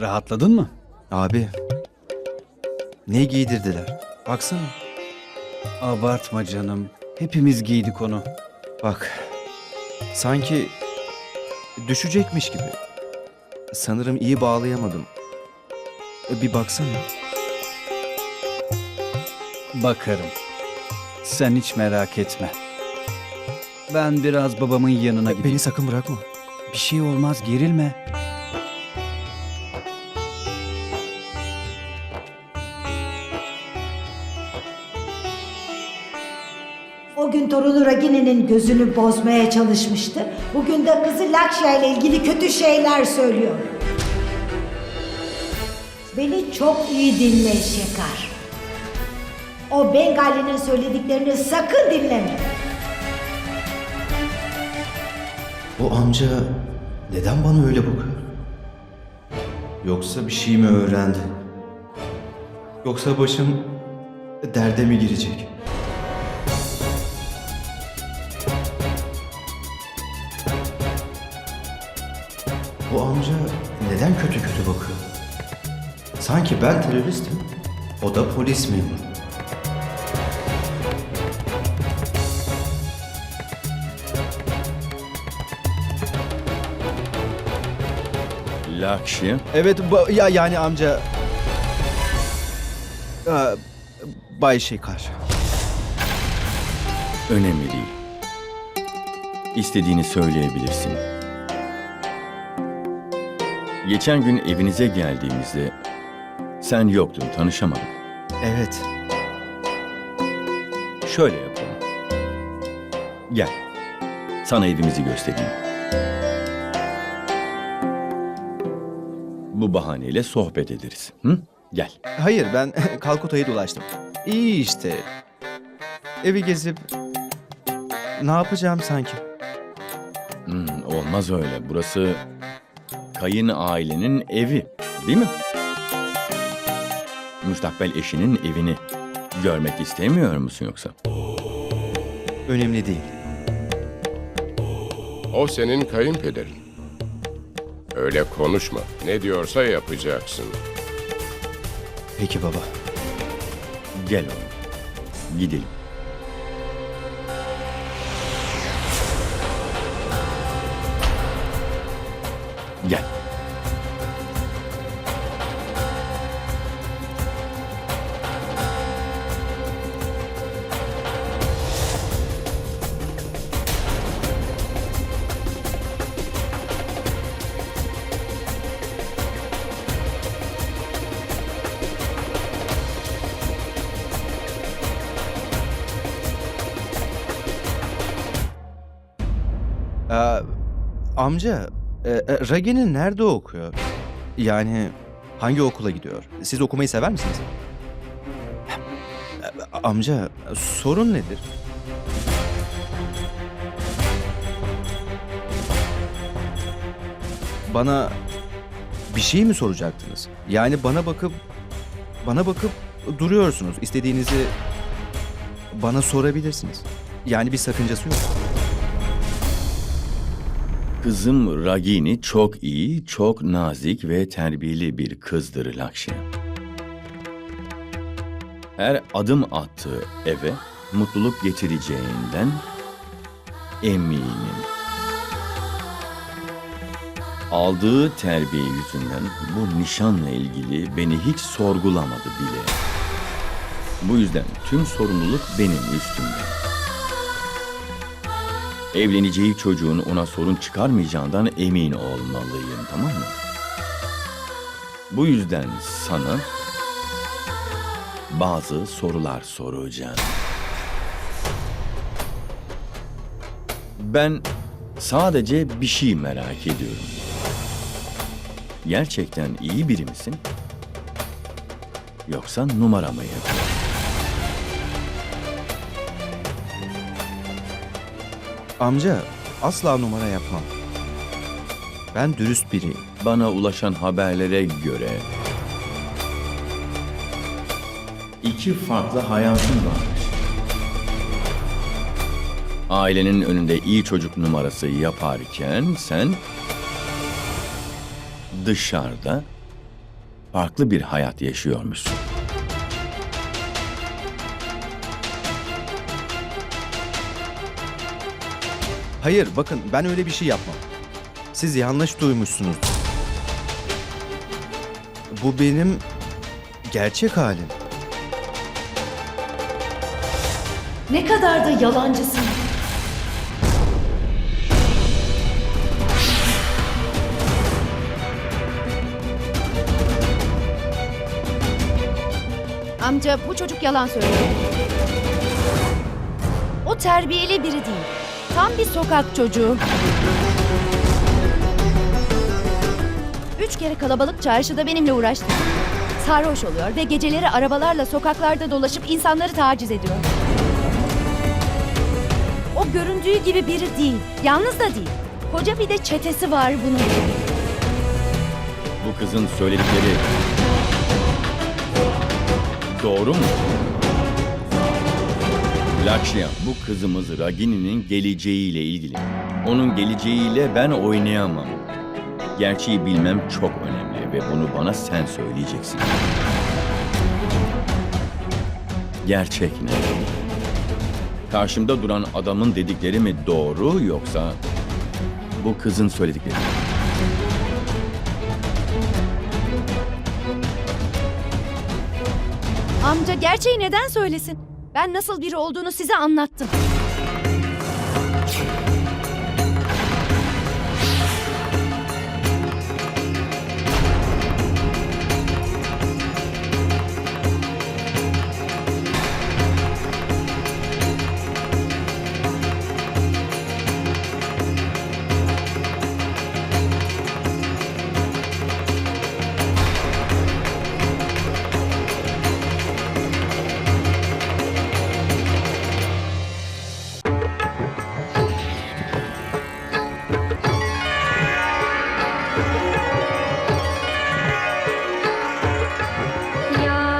Rahatladın mı? Abi. Ne giydirdiler? Baksana. Abartma canım. Hepimiz giydik onu. Bak. Sanki düşecekmiş gibi. Sanırım iyi bağlayamadım. E, Bir baksana. Bakarım. Sen hiç merak etme. Ben biraz babamın yanına gideyim. Beni sakın bırakma. Bir şey olmaz gerilme. Torunu Ragini'nin gözünü bozmaya çalışmıştı. Bugün de kızı Lakşya ile ilgili kötü şeyler söylüyor. Beni çok iyi dinle Şekar. O Bengali'nin söylediklerini sakın dinleme. O amca neden bana öyle bakıyor? Yoksa bir şey mi öğrendi? Yoksa başım derde mi girecek? Bu amca neden kötü kötü bakıyor? Sanki ben teröristim, o da polis memuru. Lakşi. Evet ba- ya yani amca Aa, Bay Şekar. Önemli değil. İstediğini söyleyebilirsin. Geçen gün evinize geldiğimizde sen yoktun, tanışamadık. Evet. Şöyle yapalım. Gel. Sana evimizi göstereyim. Bu bahaneyle sohbet ederiz. Hı? Gel. Hayır ben Kalkuta'yı dolaştım. İyi işte. Evi gezip ne yapacağım sanki? Hmm, olmaz öyle. Burası kayın ailenin evi, değil mi? Müstakbel eşinin evini görmek istemiyor musun yoksa? Önemli değil. O senin kayınpederin. Öyle konuşma. Ne diyorsa yapacaksın. Peki baba. Gel oğlum. Gidelim. Gel. Aa, amca, e, e, Ragen'in nerede okuyor? Yani hangi okula gidiyor? Siz okumayı sever misiniz? E, Amca, sorun nedir? Bana bir şey mi soracaktınız? Yani bana bakıp bana bakıp duruyorsunuz. İstediğinizi bana sorabilirsiniz. Yani bir sakıncası yok. Kızım Ragini çok iyi, çok nazik ve terbiyeli bir kızdır Lakşi. Her adım attığı eve mutluluk getireceğinden eminim. Aldığı terbiye yüzünden bu nişanla ilgili beni hiç sorgulamadı bile. Bu yüzden tüm sorumluluk benim üstümde. Evleneceği çocuğun ona sorun çıkarmayacağından emin olmalıyım, tamam mı? Bu yüzden sana bazı sorular soracağım. Ben sadece bir şey merak ediyorum. Gerçekten iyi biri misin? Yoksa numara mı yapıyorsun? Amca, asla numara yapmam. Ben dürüst biriyim. Bana ulaşan haberlere göre iki farklı hayatın varmış. Ailenin önünde iyi çocuk numarası yaparken sen dışarıda farklı bir hayat yaşıyormuşsun. Hayır bakın ben öyle bir şey yapmam. Siz yanlış duymuşsunuz. Bu benim gerçek halim. Ne kadar da yalancısın. Amca bu çocuk yalan söylüyor. O terbiyeli biri değil. Tam bir sokak çocuğu. Üç kere kalabalık çarşıda benimle uğraştı. Sarhoş oluyor ve geceleri arabalarla sokaklarda dolaşıp insanları taciz ediyor. O göründüğü gibi biri değil. Yalnız da değil. Koca bir de çetesi var bunun. Bu kızın söyledikleri doğru mu? Lakşya, bu kızımız Ragini'nin geleceğiyle ilgili. Onun geleceğiyle ben oynayamam. Gerçeği bilmem çok önemli ve bunu bana sen söyleyeceksin. Gerçek ne? Karşımda duran adamın dedikleri mi doğru yoksa bu kızın söyledikleri mi? Amca gerçeği neden söylesin? Ben nasıl biri olduğunu size anlattım.